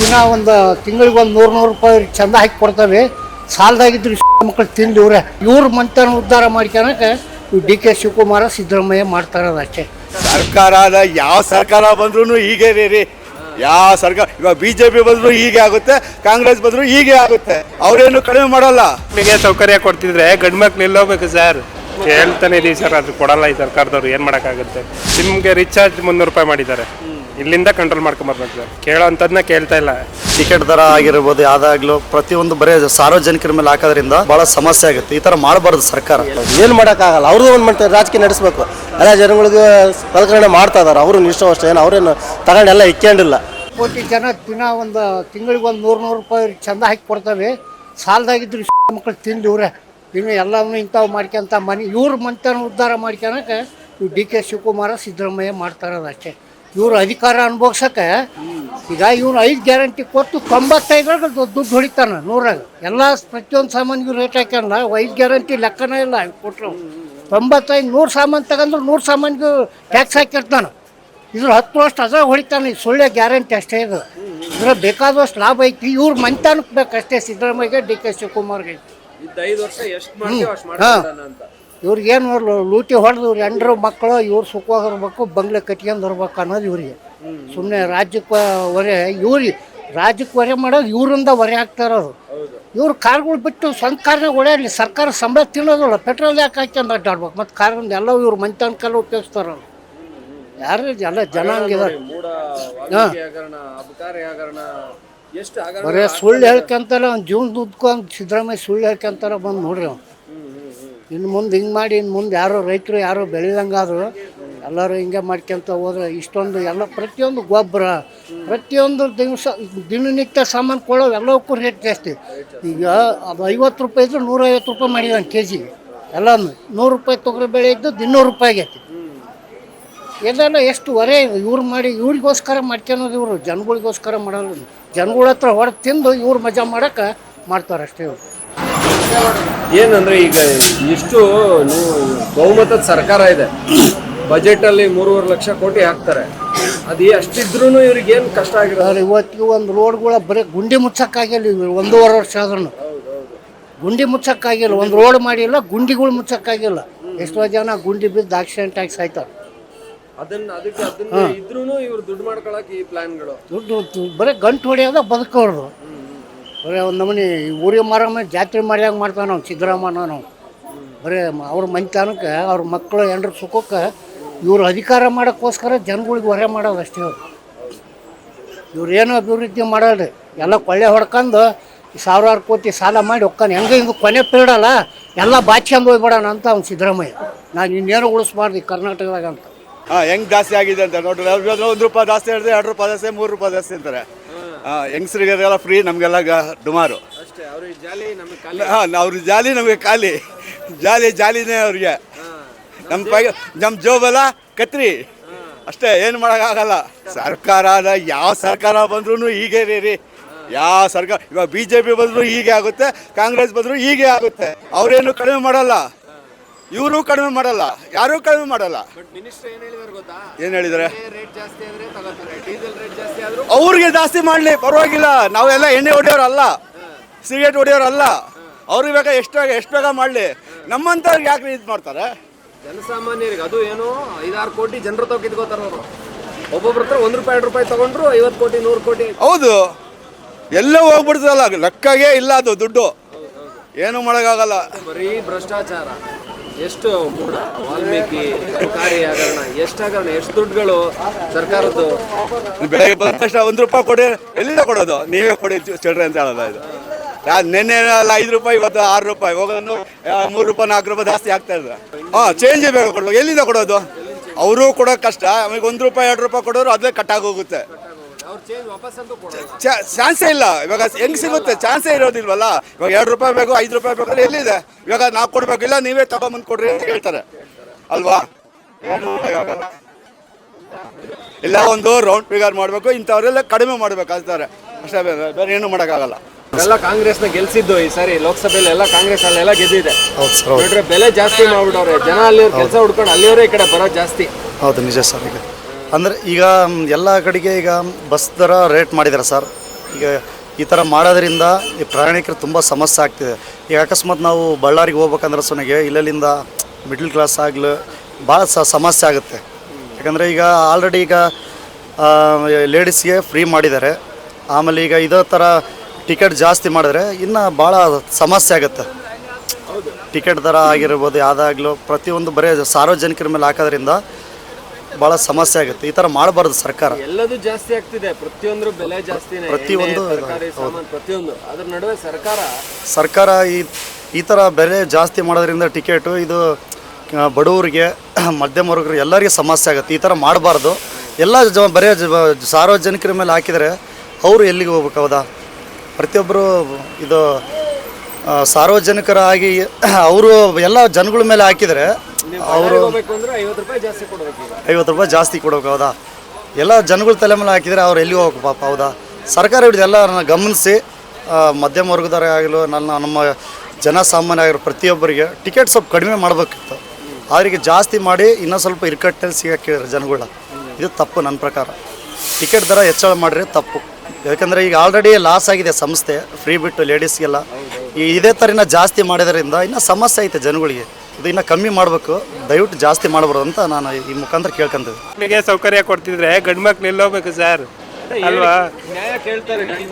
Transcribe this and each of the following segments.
ದಿನ ಒಂದು ತಿಂಗಳಿಗೆ ಒಂದು ನೂರು ನೂರು ರೂಪಾಯಿ ಚಂದ ಹಾಕಿ ಕೊಡ್ತವೆ. ಸಾಲದಾಗಿದ್ರು ಮಕ್ಕಳು ತಿಂದು ಇವ್ರೆ. ಇವ್ರ ಮಂತನ ಉದ್ಧಾರ ಮಾಡ್ಕೊಳಕ್ಕೆ ಡಿ ಕೆ ಶಿವಕುಮಾರ ಸಿದ್ದರಾಮಯ್ಯ ಮಾಡ್ತಾರದು ಅಷ್ಟೇ. ಸರ್ಕಾರ ಯಾವ ಸರ್ಕಾರ ಬಂದ್ರೂ ಹೀಗೆ ರೀ ರೀ. ಯಾವ ಸರ್ಕಾರ ಇವಾಗ ಬಿ ಜೆ ಪಿ ಬಂದ್ರು ಹೀಗೆ ಆಗುತ್ತೆ ಕಾಂಗ್ರೆಸ್ ಬಂದ್ರು ಹೀಗೆ ಆಗುತ್ತೆ. ಅವರೇನು ಕಡಿಮೆ ಮಾಡಲ್ಲ. ನಿಮಗೆ ಸೌಕರ್ಯ ಕೊಡ್ತಿದ್ರೆ ಗಂಡು ಮಕ್ಳು ನಿಲ್ಲೋಗ್ಬೇಕು ಸರ್ ಹೇಳ್ತಾನೆ ಇದೀವಿ ಸರ್ ಅದು ಕೊಡಲ್ಲ ಈ ಸರ್ಕಾರದವ್ರು ಏನು ಮಾಡೋಕ್ಕಾಗುತ್ತೆ? ನಿಮಗೆ ರಿಚಾರ್ಜ್ ಮುನ್ನೂರು ರೂಪಾಯಿ ಮಾಡಿದ್ದಾರೆ. ಇಲ್ಲಿಂದ ಕಂಟ್ರೋಲ್ ಮಾಡ್ಕೊಂಬರ್ಬೇಕು ಸರ್. ಕೇಳೋ ಅಂಥದ್ದನ್ನ ಕೇಳ್ತಾ ಇಲ್ಲ. ಟಿಕೆಟ್ ದರ ಆಗಿರ್ಬೋದು ಯಾವ್ದಾಗ್ಲೂ ಪ್ರತಿಯೊಂದು ಬರೀ ಸಾರ್ವಜನಿಕರ ಮೇಲೆ ಹಾಕೋದ್ರಿಂದ ಬಹಳ ಸಮಸ್ಯೆ ಆಗುತ್ತೆ. ಈ ತರ ಮಾಡಬಾರ್ದು ಸರ್ಕಾರ. ಏನು ಮಾಡೋಕ್ಕಾಗಲ್ಲ. ಅವ್ರದ್ದು ಒಂದು ಮಾಡ್ತಾರೆ ರಾಜಕೀಯ ನಡೆಸಬೇಕು. ಎಲ್ಲ ಜನಗಳಿಗೆ ಸಲಕರಣೆ ಮಾಡ್ತಾ ಇದಾರೆ. ಅವರು ಇಷ್ಟ ಅಷ್ಟೇ. ಏನು ಅವ್ರೇನು ತಗೊಂಡೆಲ್ಲ ಇಕ್ಕೊಂಡಿಲ್ಲ. ಕೋಟಿ ಜನ ದಿನ ಒಂದು ತಿಂಗಳಿಗೆ ಒಂದು ನೂರು ನೂರು ರೂಪಾಯಿ ಚಂದ ಹಾಕಿ ಕೊಡ್ತಾವೆ. ಸಾಲದಾಗಿದ್ರು ಮಕ್ಕಳು ತಿಂದು ಇವ್ರೆ. ಇನ್ನು ಎಲ್ಲವನ್ನೂ ಇಂಥವು ಮಾಡ್ಕೊಂತ ಮನೆ ಇವ್ರ ಮಂತನ ಉದ್ಧಾರ ಮಾಡ್ಕೊಳಕ್ಕೆ ಇವು ಡಿ ಕೆ ಶಿವಕುಮಾರ ಸಿದ್ದರಾಮಯ್ಯ ಮಾಡ್ತಾರದು ಅಷ್ಟೇ. ಇವ್ರು ಅಧಿಕಾರ ಅನುಭವಿಸಕ್ಕೆ ಈಗ ಇವ್ನು ಐದು ಗ್ಯಾರಂಟಿ ಕೊಟ್ಟು ತೊಂಬತ್ತೈದರಾಗ ದುಡ್ಡು ಹೊಡಿತಾನೆ ನೂರಾಗ. ಎಲ್ಲ ಪ್ರತಿಯೊಂದು ಸಾಮಾನಿಗೂ ರೇಟ್ ಹಾಕ್ಯಾನ. ಐದು ಗ್ಯಾರಂಟಿ ಲೆಕ್ಕನೇ ಇಲ್ಲ ಕೊಟ್ಟರು ತೊಂಬತ್ತೈದು ನೂರು ಸಾಮಾನು ತಗೊಂಡ್ರು ನೂರು ಸಾಮಾನಿಗೂ ಟ್ಯಾಕ್ಸ್ ಹಾಕಿರ್ತಾನೆ. ಇದ್ರ ಹತ್ತು ವರ್ಷ ಅದ ಹೊಡಿತಾನೆ ಸೊಳ್ಳೆ ಗ್ಯಾರಂಟಿ ಅಷ್ಟೇ ಇದು. ಇದ್ರ ಬೇಕಾದಷ್ಟು ಲಾಭ ಐತಿ. ಇವ್ರ ಮಂತಾನಕ್ಕೆ ಬೇಕಷ್ಟೇ ಸಿದ್ದರಾಮಯ್ಯ ಡಿ ಕೆ ಶಿವಕುಮಾರ್ಗೆ. ಹಾ. ಇವ್ರಿಗೇನು ಲೂಟಿ ಹೊಡೆದು ಇವ್ರು ಎಂಡ್ರು ಮಕ್ಕಳು ಇವ್ರು ಸುಖವಾಗಿರ್ಬೇಕು ಬಂಗ್ಲೆ ಕಟ್ಕೊಂಡು ಇರ್ಬೇಕು ಅನ್ನೋದು ಇವ್ರಿಗೆ. ಸುಮ್ಮನೆ ರಾಜ್ಯಕ್ಕೆ ಹೊರೆ ಇವ್ರಿಗೆ ರಾಜ್ಯಕ್ಕೆ ಹೊರೆ ಮಾಡೋದು ಇವರಿಂದ ಹೊರೆ ಆಗ್ತಾರದು ಇವ್ರು ಕಾರ್ಗಳು ಬಿಟ್ಟು ಸ್ವಂತ ಕಾರ್ನಾಗ ಓಡಾಡಲಿ ಸರ್ಕಾರ ಸಂಬಳ ತಿನ್ನೋದಿಲ್ಲ ಪೆಟ್ರೋಲ್ ಯಾಕೆ ಹಾಕ್ಯಂದು ಅಡ್ಡಾಡ್ಬೇಕು? ಮತ್ತು ಕಾರ್ನಿಂದ ಎಲ್ಲ ಇವ್ರು ಮಂತಾನ್ಕಲ್ಲ ಉಪಯೋಗಿಸ್ತಾರಲ್ಲ ಯಾರು ಎಲ್ಲ ಜನಾಂಗಿದ್ದಾರೆ ಹಾಂ. ಬರೇ ಸುಳ್ಳು ಹೇಳ್ಕೊಂತಾರ ಅವ್ನ ಜೀವನ ದುಡ್ಕೊಂಡು ಸಿದ್ದರಾಮಯ್ಯ ಸುಳ್ಳು ಹೇಳ್ಕೊಂತಾರ ಬಂದು ನೋಡ್ರಿ ಅವ್ನು. ಇನ್ನು ಮುಂದೆ ಹಿಂಗೆ ಮಾಡಿ, ಇನ್ನು ಮುಂದೆ ಯಾರೋ ರೈತರು, ಯಾರೋ ಬೆಳೆದಂಗಾದ್ರು ಎಲ್ಲರೂ ಹಿಂಗೆ ಮಾಡ್ಕೊಂತ ಹೋದ್ರೆ ಇಷ್ಟೊಂದು ಎಲ್ಲ ಪ್ರತಿಯೊಂದು ಗೊಬ್ಬರ, ಪ್ರತಿಯೊಂದು ದಿವಸ ದಿನನಿತ್ಯ ಸಾಮಾನು ಕೊಡೋ ಎಲ್ಲವಕ್ಕೂ ರೇಟ್ ಜಾಸ್ತಿ. ಈಗ ಅದು ಐವತ್ತು ರೂಪಾಯಿ ಇದ್ರೆ ನೂರೈವತ್ತು ರೂಪಾಯಿ ಮಾಡಿದಂಗೆ ಕೆ ಜಿ ಎಲ್ಲನೂ ನೂರು ರೂಪಾಯಿ ತೊಗರಿ ಬೆಳೆ ಇದ್ದು ಇನ್ನೂರು ರೂಪಾಯಿ ಆಗೈತಿ. ಇದೆಲ್ಲ ಎಷ್ಟು ಹೊರೆ ಇವ್ರು ಮಾಡಿ, ಇವ್ರಿಗೋಸ್ಕರ ಮಾಡ್ಕೊಳೋದು ಇವರು, ಜನಗಳಿಗೋಸ್ಕರ ಮಾಡೋದು. ಜನಗಳ ಹತ್ರ ಹೊಡೆದು ತಿಂದು ಇವ್ರು ಮಜಾ ಮಾಡಕ್ಕೆ ಮಾಡ್ತಾರೆ ಅಷ್ಟೇ ಇವ್ರು. ಏನಂದ್ರೆ ಈಗ ಇಷ್ಟು ಬಹುಮತದ ಸರ್ಕಾರ ಇದೆ. ಬಜೆಟ್ ಅಲ್ಲಿ ಮೂರುವರೆ ಲಕ್ಷ ಕೋಟಿ ಹಾಕ್ತಾರೆ. ಅದು ಅಷ್ಟಿದ್ರು ಇವ್ರಿಗೆ ಏನು ಕಷ್ಟ ಆಗಿರೋದು? ಇವತ್ತಿಗೆ ಒಂದು ರೋಡ್ಗಳ ಬರೀ ಗುಂಡಿ ಮುಚ್ಚಕ್ಕಾಗಿಲ್ಲ ಇವ್ರು. ಒಂದೂವರೆ ವರ್ಷ ಆದ್ರೂ ಗುಂಡಿ ಮುಚ್ಚಕ್ಕಾಗಿಲ್ಲ. ಒಂದು ರೋಡ್ ಮಾಡಿಲ್ಲ ಗುಂಡಿಗಳು ಮುಚ್ಚಕ್ಕಾಗಿಲ್ಲ. ಎಷ್ಟೋ ಜನ ಗುಂಡಿ ಬಿದ್ದು ಆಕ್ಸಿಡೆಂಟ್ ಆಗಿ ಸಾಯ್ತಾರೆ. ಅದನ್ನ ಅದಕ್ಕೆ ಅದನ್ನ ಇದ್ರೂ ಇವ್ರು ದುಡ್ಡು ಈ ಪ್ಲಾನ್ಗಳು. ದುಡ್ಡು ಬರೀ ಗಂಟು ಹೊಡೆಯೋದ ಬದುಕೋರು ಬರೀ ಒಂದು ನಮೂನಿ ಊರಿಗೆ ಮಾರಮ್ಮ ಜಾತ್ರೆ ಮಾಡಿದಾಗ ಮಾಡ್ತಾನೆ ನಾವು ಸಿದ್ದರಾಮಯ್ಯ ನಾವು. ಬರೀ ಅವ್ರ ಮನೆತನಕ್ಕೆ ಅವ್ರ ಮಕ್ಕಳು ಎಂಡ್ರ ಸುಖಕ್ಕೆ ಇವರು ಅಧಿಕಾರ ಮಾಡೋಕ್ಕೋಸ್ಕರ ಜನಗಳಿಗೆ ಹೊರೆ ಮಾಡೋದು ಅಷ್ಟೇ ಇವ್ರು ಏನು ಅಭಿವೃದ್ಧಿ ಮಾಡಲ್ರಿ? ಎಲ್ಲ ಕೊಳ್ಳೆ ಹೊಡ್ಕೊಂಡು ಸಾವಿರಾರು ಕೋಟಿ ಸಾಲ ಮಾಡಿ ಒಕ್ಕಾನೆ ಹೆಂಗೆ ಹಿಂಗೆ ಕೊನೆ ಪೀಡಲ್ಲ ಎಲ್ಲ ಬಾಚ್ಕೊಂಡು ಹೋಗ್ಬಿಡೋಣ ಅಂತ ಅವ್ನು ಸಿದ್ದರಾಮಯ್ಯ. ನಾನು ಇನ್ನೇನು ಉಳಿಸ್ಬಾರ್ದು ಕರ್ನಾಟಕದಾಗ ಅಂತ. ಹಾಂ, ಹೆಂಗೆ ಜಾಸ್ತಿ ಆಗಿದೆ ಅಂತ ನೋಡ್ರಿ. ಒಂದು ರೂಪಾಯಿ ಜಾಸ್ತಿ ಹೇಳಿದ್ರೆ ಎರಡು ರೂಪಾಯಿ ಜಾಸ್ತಿ, ಮೂರು ರೂಪಾಯಿ ಜಾಸ್ತಿ ಅಂತಾರೆ. ಹಾ ಹೆಂಗಸ್ರಿಗೆಲ್ಲ ಫ್ರೀ ನಮಗೆಲ್ಲ ಡುಮಾರು. ಅಷ್ಟೇ ಅವ್ರಿಗೆ ಜಾಲಿ ನಮಗೆ ಖಾಲಿ. ಹಾ ಅವ್ರ ಜಾಲಿ ನಮಗೆ ಖಾಲಿ. ಜಾಲಿ ಜಾಲಿನೇ ಅವ್ರಿಗೆ. ನಮ್ಮ ಪೈ ನಮ್ಮ ಜೋಬಲ್ಲ ಕತ್ರಿ. ಅಷ್ಟೇ ಏನು ಮಾಡೋಕ್ಕಾಗಲ್ಲ. ಸರ್ಕಾರದ ಯಾವ ಸರ್ಕಾರ ಬಂದ್ರೂ ಹೀಗೆ ರೀ ರೀ ಯಾವ ಸರ್ಕಾರ ಇವಾಗ ಬಿ ಜೆ ಪಿ ಬಂದರೂ ಹೀಗೆ ಆಗುತ್ತೆ ಕಾಂಗ್ರೆಸ್ ಬಂದರೂ ಹೀಗೆ ಆಗುತ್ತೆ. ಅವರೇನು ಕಡಿಮೆ ಮಾಡಲ್ಲ. ಇವರು ಕಡಿಮೆ ಮಾಡಲ್ಲ ಯಾರೂ ಕಡಿಮೆ ಮಾಡಲ್ಲ. ಏನ್ ಹೇಳಿದ್ರೆ ತಗೋತಾರೆ ಅವ್ರಿಗೆ ಜಾಸ್ತಿ ಮಾಡಲಿ ಪರವಾಗಿಲ್ಲ. ನಾವೆಲ್ಲ ಎಣ್ಣೆ ಹೊಡೆಯೋರಲ್ಲ ಸಿಗರೇಟ್ ಹೊಡೆಯೋರಲ್ಲ ಅವ್ರಿಗೆ ಬೇಕಾ ಎಷ್ಟು ಬೇಗ ಎಷ್ಟು ಬೇಗ ಮಾಡಲಿ. ನಮ್ಮಂಥವ್ರಿಗೆ ಯಾಕೆ ಇದು ಮಾಡ್ತಾರೆ? ಜನಸಾಮಾನ್ಯರಿಗೆ ಅದು ಏನು ಐದಾರು ಕೋಟಿ ಜನರು ತಗೋ ಕಿತ್ಕೋತಾರ ಅವರು ಒಬ್ಬೊಬ್ರ ಹತ್ರ ಒಂದ್ ರೂಪಾಯಿ ಎರಡು ರೂಪಾಯಿ ತಗೊಂಡ್ರು ಐವತ್ತು ಕೋಟಿ ನೂರು ಕೋಟಿ. ಹೌದು. ಎಲ್ಲ ಹೋಗ್ಬಿಡ್ತದಲ್ಲ ಲೆಕ್ಕಗೆ ಇಲ್ಲ ಅದು ದುಡ್ಡು. ಏನು ಮಾಡೋಕ್ಕಾಗಲ್ಲ. ಬರೀ ಭ್ರಷ್ಟಾಚಾರ. ಎಷ್ಟು ಕೂಡ ವಾಲ್ಮೀಕಿ ಹಗರಣ ಎಷ್ಟು ಹಗರಣ ಎಷ್ಟು ದುಡ್ಡುಗಳು ಸರ್ಕಾರದ್ದು? ಬೆಳಗ್ಗೆ ಬಂದ ತಕ್ಷಣ ಒಂದು ರೂಪಾಯಿ ಕೊಡಿ, ಎಲ್ಲಿಂದ ಕೊಡೋದು? ನೀವೇ ಕೊಡಿ ಚಿಲ್ಡ್ರೆ ಅಂತ ಹೇಳೋದು ಇದು. ನಿನ್ನೆ ಎಲ್ಲ ಐದು ರೂಪಾಯಿ, ಇವತ್ತು ಆರು ರೂಪಾಯಿ. ಹೋಗೋನು ಮೂರು ರೂಪಾಯಿ, ನಾಲ್ಕು ರೂಪಾಯಿ ಜಾಸ್ತಿ ಆಗ್ತಾ ಇದೆ. ಹಾಂ ಚೇಂಜ್ ಬೇಕು ಕೊಡೋದು ಎಲ್ಲಿಂದ ಕೊಡೋದು? ಅವರು ಕೊಡೋ ಕಷ್ಟ. ಆಮೇಲೆ ಒಂದು ರೂಪಾಯಿ, ಎರಡು ರೂಪಾಯಿ ಕೊಡೋರು, ಅದೇ ಕಟ್ಟಾಗೋಗುತ್ತೆ ಚಾನ್ಸೇ ಇಲ್ಲ. ಇವಾಗ ಹೆಂಗ್ ಸಿಗುತ್ತೆ? ಚಾನ್ಸೇ ಇರೋದಿಲ್ವಲ್ಲ? ಇವಾಗ ಎರಡು ರೂಪಾಯಿ ಬೇಕು ಐದು ರೂಪಾಯಿ ಬೇಕು ಎಲ್ಲಿದೆ? ಇವಾಗ ನಾವು ಕೊಡ್ಬೇಕಿಲ್ಲ ನೀವೇ ತಗೊಂಬಂದು ಕೊಡ್ರಿ ಅಂತ ಹೇಳ್ತಾರೆ. ಅಲ್ವಾ? ಏನು ಇಲ್ಲ ಒಂದು ರೌಂಡ್ ಫಿಗರ್ ಮಾಡಬೇಕು ಇಂಥವರೆಲ್ಲ ಕಡಿಮೆ ಮಾಡ್ಬೇಕು ಅಂತಾರೆ. ಅಷ್ಟೇ ಬೇರೆ ಬೇರೆ ಏನು ಮಾಡೋಕ್ಕಾಗಲ್ಲ. ಎಲ್ಲ ಕಾಂಗ್ರೆಸ್ನ ಗೆಲ್ಸಿದ್ದು ಈ ಸಾರಿ ಲೋಕಸಭೆಯಲ್ಲಿ ಎಲ್ಲ ಕಾಂಗ್ರೆಸ್ ಅಲ್ಲೆಲ್ಲ ಗೆದ್ದಿದೆ. ನೋಡ್ರೆ ಬೆಲೆ ಜಾಸ್ತಿ ಮಾಡ್ಬಿಟ್ಟವ್ರೆ. ಜನ ಅಲ್ಲಿ ಕೆಲಸ ಹುಡ್ಕೊಂಡು ಅಲ್ಲಿಯವರೇ ಈ ಕಡೆ ಬರೋದು ಜಾಸ್ತಿ. ಹೌದು ನಿಜ ಸರ್ ಈಗ ಅಂದರೆ ಈಗ ಎಲ್ಲ ಕಡೆಗೆ ಈಗ ಬಸ್ ದರ ರೇಟ್ ಮಾಡಿದ್ದಾರೆ ಸರ್ ಈಗ ಈ ಥರ ಮಾಡೋದ್ರಿಂದ ಈ ಪ್ರಯಾಣಿಕರು ತುಂಬ ಸಮಸ್ಯೆ ಆಗ್ತಿದೆ. ಈಗ ಅಕಸ್ಮಾತ್ ನಾವು ಬಳ್ಳಾರಿಗೆ ಹೋಗ್ಬೇಕಂದ್ರೆ ಸೊನೆಗೆ ಇಲ್ಲಲ್ಲಿಂದ ಮಿಡ್ಲ್ ಕ್ಲಾಸ್ ಆಗಲಿ ಭಾಳ ಸ ಸಮಸ್ಯೆ ಆಗುತ್ತೆ. ಯಾಕಂದರೆ ಈಗ ಆಲ್ರೆಡಿ ಈಗ ಲೇಡೀಸ್ಗೆ ಫ್ರೀ ಮಾಡಿದ್ದಾರೆ. ಆಮೇಲೆ ಈಗ ಇದೇ ಥರ ಟಿಕೆಟ್ ಜಾಸ್ತಿ ಮಾಡಿದ್ರೆ ಇನ್ನು ಭಾಳ ಸಮಸ್ಯೆ ಆಗುತ್ತೆ. ಟಿಕೆಟ್ ದರ ಆಗಿರ್ಬೋದು, ಯಾವುದಾಗ್ಲೂ ಪ್ರತಿಯೊಂದು ಬರೀ ಸಾರ್ವಜನಿಕರ ಮೇಲೆ ಹಾಕೋದ್ರಿಂದ ಭಾಳ ಸಮಸ್ಯೆ ಆಗುತ್ತೆ. ಈ ಥರ ಮಾಡಬಾರ್ದು ಸರ್ಕಾರ. ಎಲ್ಲದೂ ಜಾಸ್ತಿ ಆಗ್ತಿದೆ. ಪ್ರತಿಯೊಂದು ಬೆಲೆ ಜಾಸ್ತಿನೇ. ಪ್ರತಿಯೊಂದು ಎಣ್ಣೆ, ತರಕಾರಿ ಸಾಮಾನು ಪ್ರತಿಯೊಂದು. ಅದ್ರ ನಡುವೆ ಸರ್ಕಾರ ಸರ್ಕಾರ ಈ ಈ ಥರ ಬೆಲೆ ಜಾಸ್ತಿ ಮಾಡೋದ್ರಿಂದ ಟಿಕೆಟು ಇದು ಬಡವರಿಗೆ ಮಧ್ಯಮ ವರ್ಗರು ಎಲ್ಲರಿಗೆ ಸಮಸ್ಯೆ ಆಗುತ್ತೆ. ಈ ಥರ ಮಾಡಬಾರ್ದು. ಎಲ್ಲ ಜ ಬರೀ ಸಾರ್ವಜನಿಕರ ಮೇಲೆ ಹಾಕಿದರೆ ಅವರು ಎಲ್ಲಿಗೆ ಹೋಗ್ಬೇಕು ಹೌದಾ? ಪ್ರತಿಯೊಬ್ಬರು ಇದು ಸಾರ್ವಜನಿಕರಾಗಿ ಅವರು ಎಲ್ಲ ಜನಗಳ ಮೇಲೆ ಹಾಕಿದರೆ ಅವರು ಐವತ್ತು ರೂಪಾಯಿ ಜಾಸ್ತಿ ಕೊಡಬೇಕು ಈಗ. ಐವತ್ತು ರೂಪಾಯಿ ಜಾಸ್ತಿ ಕೊಡ್ಬೇಕು ಹೌದಾ? ಎಲ್ಲ ಜನಗಳ ತಲೆ ಮೇಲೆ ಹಾಕಿದರೆ ಅವ್ರು ಎಲ್ಲಿ ಹೋಗ್ಬೇಕು ಪಾಪ ಹೌದಾ? ಸರ್ಕಾರ ಹಿಡಿದು ಎಲ್ಲರನ್ನ ಗಮನಿಸಿ ಮಧ್ಯಮ ವರ್ಗದವರೇ ಆಗಿರೋ ನನ್ನ ನಮ್ಮ ಜನಸಾಮಾನ್ಯ ಆಗಿರೋ ಪ್ರತಿಯೊಬ್ಬರಿಗೆ ಟಿಕೆಟ್ ಸ್ವಲ್ಪ ಕಡಿಮೆ ಮಾಡಬೇಕಿತ್ತು. ಅವರಿಗೆ ಜಾಸ್ತಿ ಮಾಡಿ ಇನ್ನೂ ಸ್ವಲ್ಪ ಇರ್ಕಟ್ಟಲ್ಲಿ ಸಿಗಕ್ಕೆ ಜನಗಳ. ಇದು ತಪ್ಪು ನನ್ನ ಪ್ರಕಾರ. ಟಿಕೆಟ್ ದರ ಹೆಚ್ಚಳ ಮಾಡಿದ್ರೆ ತಪ್ಪು. ಯಾಕಂದರೆ ಈಗ ಆಲ್ರೆಡಿ ಲಾಸ್ ಆಗಿದೆ ಸಂಸ್ಥೆ ಫ್ರೀ ಬಿಟ್ಟು ಲೇಡೀಸ್ಗೆಲ್ಲ ಈ ಇದೇ ಥರ ಜಾಸ್ತಿ ಮಾಡೋದ್ರಿಂದ ಇನ್ನೂ ಸಮಸ್ಯೆ ಐತೆ ಜನಗಳಿಗೆ. ಇದು ಇನ್ನೂ ಕಮ್ಮಿ ಮಾಡಬೇಕು. ದಯವಿಟ್ಟು ಜಾಸ್ತಿ ಮಾಡಬಾರ್ದು ಅಂತ ನಾನು ಈ ಮುಖಾಂತರ ಕೇಳ್ಕೊಂತೀವಿ ಮಕ್ಕಳಿಗೆ ಸೌಕರ್ಯ ಕೊಡ್ತಿದ್ರೆ ಗಂಡು ಮಕ್ಳು ಎಲ್ಲೋಗ್ಬೇಕು ಸರ್. ಅಲ್ವಾ.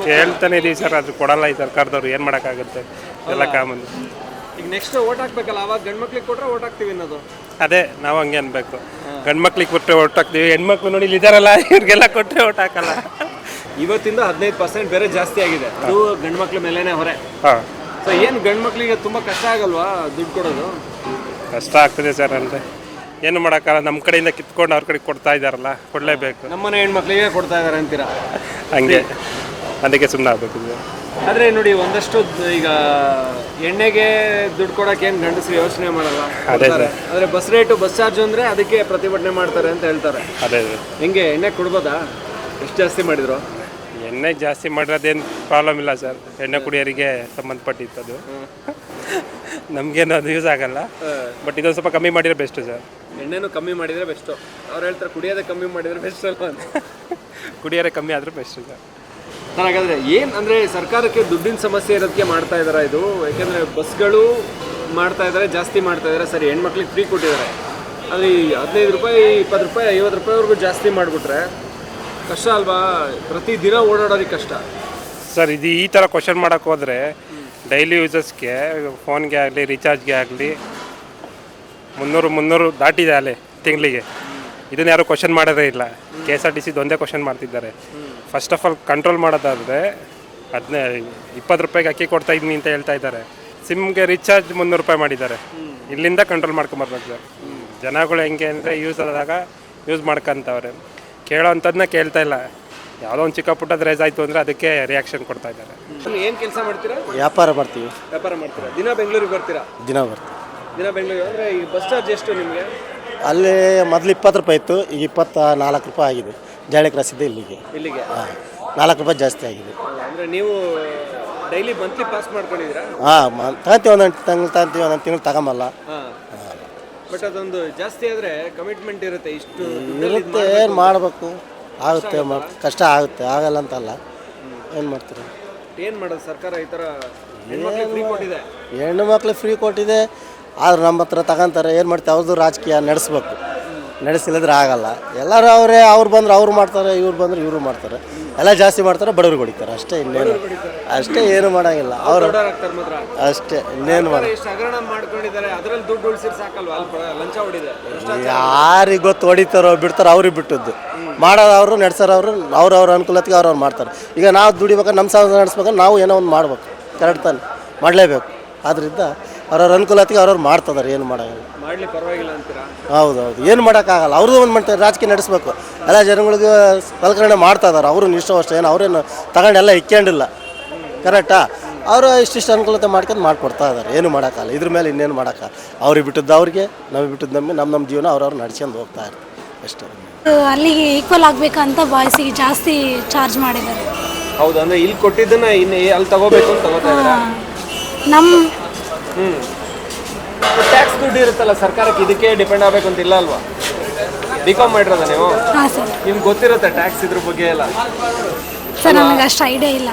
ಕೇಳ್ತಾನೆ ಇದೀವಿ ಸರ್ ಅದು ಕೊಡಲ್ಲ ಈ ಸರ್ಕಾರದವ್ರು ಏನು ಮಾಡೋಕ್ಕಾಗುತ್ತೆ? ಎಲ್ಲ ಕಾಮನ್. ಈಗ ನೆಕ್ಸ್ಟ್ ಓಟ್ ಹಾಕ್ಬೇಕಲ್ಲ ಅವಾಗ ಗಂಡ್ ಮಕ್ಳಿಗೆ ಕೊಟ್ರೆ ಓಟ್ ಹಾಕ್ತೀವಿ ಅನ್ನೋದು. ಅದೇ ನಾವು ಹಂಗೆ ಅನ್ಬೇಕು. ಗಂಡು ಮಕ್ಳಿಗೆ ಕೊಟ್ಟರೆ ಓಟ್ ಹಾಕ್ತೀವಿ ಹೆಣ್ಮಕ್ಳು ನೋಡಿ ಇಲ್ಲಿ ಇದಾರಲ್ಲ ಇವ್ರಿಗೆಲ್ಲ ಕೊಟ್ಟರೆ ಓಟ್ ಹಾಕಲ್ಲ. ಇವತ್ತಿಂದ ಹದಿನೈದು ಪರ್ಸೆಂಟ್ ಬೇರೆ ಜಾಸ್ತಿ ಆಗಿದೆ. ಅದು ಗಂಡ್ ಮಕ್ಳ ಮೇಲೇನೆ ಹೊರೆ. ಹಾಂ. ಸೊ ಏನು ಗಂಡ್ ಮಕ್ಳಿಗೆ ತುಂಬಾ ಕಷ್ಟ ಆಗಲ್ವಾ ದುಡ್ಡು ಕೊಡೋದು? ಕಷ್ಟ ಆಗ್ತದೆ ಸರ್ ಅಂದರೆ ಏನು ಮಾಡೋಕ್ಕಲ್ಲ ನಮ್ಮ ಕಡೆಯಿಂದ ಕಿತ್ಕೊಂಡು ಅವ್ರ ಕಡೆ ಕೊಡ್ತಾ ಇದ್ದಾರಲ್ಲ ಕೊಡಲೇಬೇಕು. ನಮ್ಮನೆ ಹೆಣ್ಮಕ್ಳಿಗೆ ಕೊಡ್ತಾ ಇದ್ದಾರೆ ಅಂತೀರಾ? ಹಂಗೆ. ಅದಕ್ಕೆ ಸುಮ್ಮನೆ ಆಗಬೇಕು ಸರ್. ಆದ್ರೆ ನೋಡಿ ಒಂದಷ್ಟು ದ್- ಈಗ ಎಣ್ಣೆಗೆ ದುಡ್ಡು ಕೊಡಕ್ಕೆ ಏನು ಗಂಡಸರು ಯೋಚನೆ ಮಾಡಲ್ಲ? ಅದೇ ಸರ್. ಆದ್ರೆ ಬಸ್ ರೇಟು ಬಸ್ ಚಾರ್ಜ್ ಅಂದ್ರೆ ಅದಕ್ಕೆ ಪ್ರತಿಭಟನೆ ಮಾಡ್ತಾರೆ ಅಂತ ಹೇಳ್ತಾರೆ. ಅದೇ ಹಿಂಗೆ ಎಣ್ಣೆ ಕೊಡ್ಬೋದಾ? ಎಷ್ಟು ಜಾಸ್ತಿ ಮಾಡಿದ್ರು? ಎಣ್ಣೆ ಜಾಸ್ತಿ ಮಾಡಿರೋದೇನು ಪ್ರಾಬ್ಲಮ್ ಇಲ್ಲ ಸರ್. ಎಣ್ಣೆ ಕುಡಿಯೋರಿಗೆ ಸಂಬಂಧಪಟ್ಟಿತ್ತದು ನಮಗೇನು ಅದು ಯೂಸ್ ಆಗಲ್ಲ. ಬಟ್ ಇದೊಂದು ಸ್ವಲ್ಪ ಕಮ್ಮಿ ಮಾಡಿದ್ರೆ ಬೆಸ್ಟು ಸರ್. ಎಣ್ಣೆನೂ ಕಮ್ಮಿ ಮಾಡಿದ್ರೆ ಬೆಸ್ಟು ಅವ್ರು ಹೇಳ್ತಾರೆ ಕುಡಿಯೋದೇ ಕಮ್ಮಿ ಮಾಡಿದ್ರೆ ಬೆಸ್ಟ್ ಅಲ್ವಾ ಅಂತ. ಕುಡಿಯೋರೆ ಕಮ್ಮಿ ಆದರೂ ಬೆಸ್ಟು ಸರ್. ನಾನು ಹಾಗಾದ್ರೆ ಏನು ಅಂದರೆ ಸರ್ಕಾರಕ್ಕೆ ದುಡ್ಡಿನ ಸಮಸ್ಯೆ ಇರೋದಕ್ಕೆ ಮಾಡ್ತಾ ಇದ್ದಾರೆ ಇದು? ಯಾಕೆಂದರೆ ಬಸ್ಗಳು ಮಾಡ್ತಾ ಇದ್ದಾರೆ ಜಾಸ್ತಿ ಮಾಡ್ತಾ ಇದ್ದಾರೆ ಸರಿ ಹೆಣ್ಮಕ್ಳಿಗೆ ಫ್ರೀ ಕೊಟ್ಟಿದ್ದಾರೆ ಆದರೆ ಈ ಹದಿನೈದು ರೂಪಾಯಿ ಇಪ್ಪತ್ತು ರೂಪಾಯಿ ಐವತ್ತು ರೂಪಾಯಿವರೆಗೂ ಜಾಸ್ತಿ ಮಾಡಿಬಿಟ್ರೆ ಕಷ್ಟ ಅಲ್ವಾ? ಪ್ರತಿದಿನ ಓಡಾಡೋದಕ್ಕೆ ಕಷ್ಟ. ಸರ್ ಇದು ಈ ಥರ ಕ್ವಶನ್ ಮಾಡೋಕ್ಕೆ ಹೋದರೆ ಡೈಲಿ ಯೂಸಸ್ಗೆ, ಫೋನ್ಗೆ ಆಗಲಿ ರೀಚಾರ್ಜ್ಗೆ ಆಗಲಿ, ಮುನ್ನೂರು ಮುನ್ನೂರು ದಾಟಿದೆ ಅಲ್ಲಿ ತಿಂಗಳಿಗೆ. ಇದನ್ನ ಯಾರು ಕ್ವಶನ್ ಮಾಡೋದೇ ಇಲ್ಲ. ಕೆ ಎಸ್ ಆರ್ ಟಿ ಸಿದು ಒಂದೇ ಕ್ವಶನ್ ಮಾಡ್ತಿದ್ದಾರೆ. ಫಸ್ಟ್ ಆಫ್ ಆಲ್ ಕಂಟ್ರೋಲ್ ಮಾಡೋದಾದರೆ, ಹದಿನೈ, ಇಪ್ಪತ್ತು ರೂಪಾಯಿಗೆ ಅಕ್ಕಿ ಕೊಡ್ತಾ ಇದ್ದೀನಿ ಅಂತ ಹೇಳ್ತಾ ಇದ್ದಾರೆ. ಸಿಮ್ಗೆ ರಿಚಾರ್ಜ್ ಮುನ್ನೂರು ರೂಪಾಯಿ ಮಾಡಿದ್ದಾರೆ. ಇಲ್ಲಿಂದ ಕಂಟ್ರೋಲ್ ಮಾಡ್ಕೊಂಬರ್ಬೇಕು ಸರ್. ಜನಗಳು ಹೆಂಗೆ ಅಂದರೆ ಯೂಸ್ ಆದಾಗ ಯೂಸ್ ಮಾಡ್ಕೊಂತವ್ರೆ. ಕೇಳೋ ಅಂಥದ್ದನ್ನ ಕೇಳ್ತಾ ಇಲ್ಲ. ಯಾವುದೋ ಒಂದು ಚಿಕ್ಕ ಪುಟ್ಟದ ರೈಸ್ ಆಯಿತು ಅಂದರೆ ಅದಕ್ಕೆ ರಿಯಾಕ್ಷನ್ ಕೊಡ್ತಾ ಇದ್ದಾರೆ. ಏನು ಕೆಲಸ ಮಾಡ್ತೀರಾ? ವ್ಯಾಪಾರ ಮಾಡ್ತೀವಿ. ವ್ಯಾಪಾರ ಮಾಡ್ತೀರಾ? ದಿನ ಬೆಂಗಳೂರಿಗೆ ಬರ್ತೀರಾ? ದಿನ ಬರ್ತೀವಿ. ದಿನ ಬೆಂಗಳೂರಿಗೆ ಅಂದರೆ ಈ ಬಸ್ ಚಾರ್ಜ್ ಎಷ್ಟು ನಿಮಗೆ? ಅಲ್ಲಿ ಮೊದಲು ಇಪ್ಪತ್ತು ರೂಪಾಯಿ ಇತ್ತು ಈಗ ಇಪ್ಪತ್ತ ನಾಲ್ಕು ರೂಪಾಯಿ ಆಗಿದೆ. ಜಾಳಿ ಇದೆ ಇಲ್ಲಿಗೆ. ಇಲ್ಲಿಗೆ? ಹಾಂ ನಾಲ್ಕು ರೂಪಾಯಿ ಜಾಸ್ತಿ ಆಗಿದೆ. ಅಂದರೆ ನೀವು ಡೈಲಿ ಮಂತ್ಲಿ ಪಾಸ್ ಮಾಡ್ಕೊಂಡಿದ್ದೀರಾ? ಹಾಂ ತಗೊಂತೀವಿ ಒಂದೊಂದು ತಿಂಗಳು ತಗೊಂತೀವಿ ಒಂದೊಂದು ತಿಂಗಳು ತಗೊಂಬಲ್ಲ. ಹಾಂ. ಬಟ್ ಅದೊಂದು ಜಾಸ್ತಿ ಆದರೆ ಕಮಿಟ್ಮೆಂಟ್ ಇರುತ್ತೆ ಇಷ್ಟು ಇರುತ್ತೆ ಏನು ಮಾಡಬೇಕು? ಆಗುತ್ತೆ ಮ- ಕಷ್ಟ ಆಗುತ್ತೆ ಆಗಲ್ಲ ಅಂತಲ್ಲ. ಏನು ಮಾಡ್ತೀರಿ? ಏನು ಮಾಡೋದು ಸರ್ಕಾರ ಈ ಥರ ಹೆಣ್ಮಕ್ಳಿಗೆ ಫ್ರೀ ಕೊಟ್ಟಿದೆ? ಹೆಣ್ಣು ಮಕ್ಳು ಫ್ರೀ ಕೊಟ್ಟಿದೆ ಆದ್ರೆ ನಮ್ಮ ಹತ್ರ ತಗೊಂತಾರೆ ಏನು ಮಾಡ್ತೀವಿ ಅವ್ರದ್ದು ರಾಜಕೀಯ ನಡೆಸ್ಬೇಕು. ನಡೆಸಿಲ್ಲದ್ರೆ ಆಗಲ್ಲ. ಎಲ್ಲರೂ ಅವರೇ ಅವ್ರು ಬಂದ್ರೆ ಅವ್ರು ಮಾಡ್ತಾರೆ ಇವ್ರು ಬಂದ್ರೆ ಇವರು ಮಾಡ್ತಾರೆ. ಎಲ್ಲ ಜಾಸ್ತಿ ಮಾಡ್ತಾರೆ ಬಡವ್ರಿಗೆ ಹೊಡಿತಾರೆ. ಅಷ್ಟೇ ಇನ್ನೇನು ಅಷ್ಟೇ ಏನು ಮಾಡೋಂಗಿಲ್ಲ. ಅವರು ಮಾತ್ರ. ಅಷ್ಟೇ ಇನ್ನೇನು ಮಾಡ ಎಷ್ಟು ಹಗರಣ ಮಾಡ್ಕೊಂಡಿದ್ದಾರೆ ಅದರಲ್ಲಿ ದುಡ್ಡು ಉಳಿಸಿರ್ ಸಾಕಲ್ವಾ? ಅಲ್ಲಿ ಪ್ರ- ಲಂಚ ಹೊಡಿದೆ. ಯಾರಿಗೆ ಗೊತ್ತು ಹೊಡಿತಾರೋ ಬಿಡ್ತಾರೋ ಅವ್ರಿಗೆ ಬಿಟ್ಟದ್ದು. ಮಾಡೋದು ಅವರು ನಡೆಸೋರು ಅವರು ಅವ್ರವ್ರ ಅನುಕೂಲತೆಗೆ ಅವ್ರವ್ರು ಮಾಡ್ತಾರೆ. ಈಗ ನಾವು ದುಡಿಬೇಕಾದ್ರೆ ನಮ್ಮ ಸಾಲ ನಡೆಸ್ಬೇಕಾದ್ರೆ ನಾವು ಏನೋ ಒಂದು ಮಾಡ್ಬೇಕು. ಕರೆಕ್ಟ್ ತಾನೆ? ಮಾಡಲೇಬೇಕು. ಆದ್ದರಿಂದ ಅವ್ರವ್ರ ಅನುಕೂಲತೆಗೆ ಅವ್ರವ್ರು ಮಾಡ್ತಿದ್ದಾರೆ ಏನು ಮಾಡೋಲ್ಲ ಮಾಡಲಿ ಪರವಾಗಿಲ್ಲ ಅಂತೀರಾ? ಹೌದು ಹೌದು. ಏನು ಮಾಡೋಕ್ಕಾಗಲ್ಲ. ಅವ್ರದ್ದು ಒಂದು ಮಾಡ್ತಾರೆ ರಾಜಕೀಯ ನಡೆಸ್ಬೇಕು. ಎಲ್ಲ ಜನಗಳಿಗೆ ಸಲಕರಣೆ ಮಾಡ್ತಾ ಇದಾರೆ. ಅವರು ಇಷ್ಟ ಅಷ್ಟೇ ಏನು ಅವ್ರೇನು ತಗೊಂಡೆಲ್ಲ ಇಕ್ಕೊಂಡಿಲ್ಲ. ಕರೆಕ್ಟಾ ಅವರು ಇಷ್ಟಿಷ್ಟು ಅನುಕೂಲತೆ ಮಾಡ್ಕೊಂಡು ಮಾಡ್ಕೊಡ್ತಾ ಇದ್ದಾರೆ ಏನು ಮಾಡೋಕ್ಕಲ್ಲ ಇದ್ರ ಮೇಲೆ ಇನ್ನೇನು ಮಾಡೋಕ್ಕ ಅವ್ರಿಗೆ ಬಿಟ್ಟಿದ್ದು ಅವ್ರಿಗೆ ನಮಗೆ ಬಿಟ್ಟಿದ್ದು ನಮಗೆ ನಮ್ಮ ನಮ್ಮ ಜೀವನ ಅವ್ರವ್ರು ನಡ್ಸ್ಕೊಂಡು ಹೋಗ್ತಾ ಇರ್ತಾರೆ. ಅಷ್ಟೇ. ಅಲ್ಲಿಗೆ ಈಕ್ವಲ್ ಆಗಬೇಕಂತ ಬಾಯ್ಸಿಗೆ ಜಾಸ್ತಿ ಚಾರ್ಜ್ ಮಾಡಿದ್ದಾರೆ. ಹೌದು ಅಂದ್ರೆ ಇಲ್ಲಿ ಕೊಟ್ಟಿದ್ದನ್ನ ಇನ್ನು ಅಲ್ಲಿ ತಗೋಬೇಕು ಅಂತ ತಗೋತಾ ಇದ್ದಾರೆ? ನಮ್ಮ ಹ್ಮ್. ಟ್ಯಾಕ್ಸ್ ದುಡ್ಡು ಇರುತ್ತಲ್ಲ ಸರ್ಕಾರಕ್ಕೆ ಇದಕ್ಕೆ ಡಿಪೆಂಡ್ ಆಗಬೇಕು ಅಂತ ಇಲ್ಲ ಅಲ್ವಾ? ಬಿ ಕಾಮ್ ಮಾಡಿರೋದ ನೀವು? ಹಾಂ ಸರ್. ನಿಮ್ಗೆ ಗೊತ್ತಿರುತ್ತೆ ಟ್ಯಾಕ್ಸ್ ಇದ್ರ ಬಗ್ಗೆ ಎಲ್ಲ. ಸರ್ ನನಗೆ ಅಷ್ಟು ಐಡಿಯಾ ಇಲ್ಲ.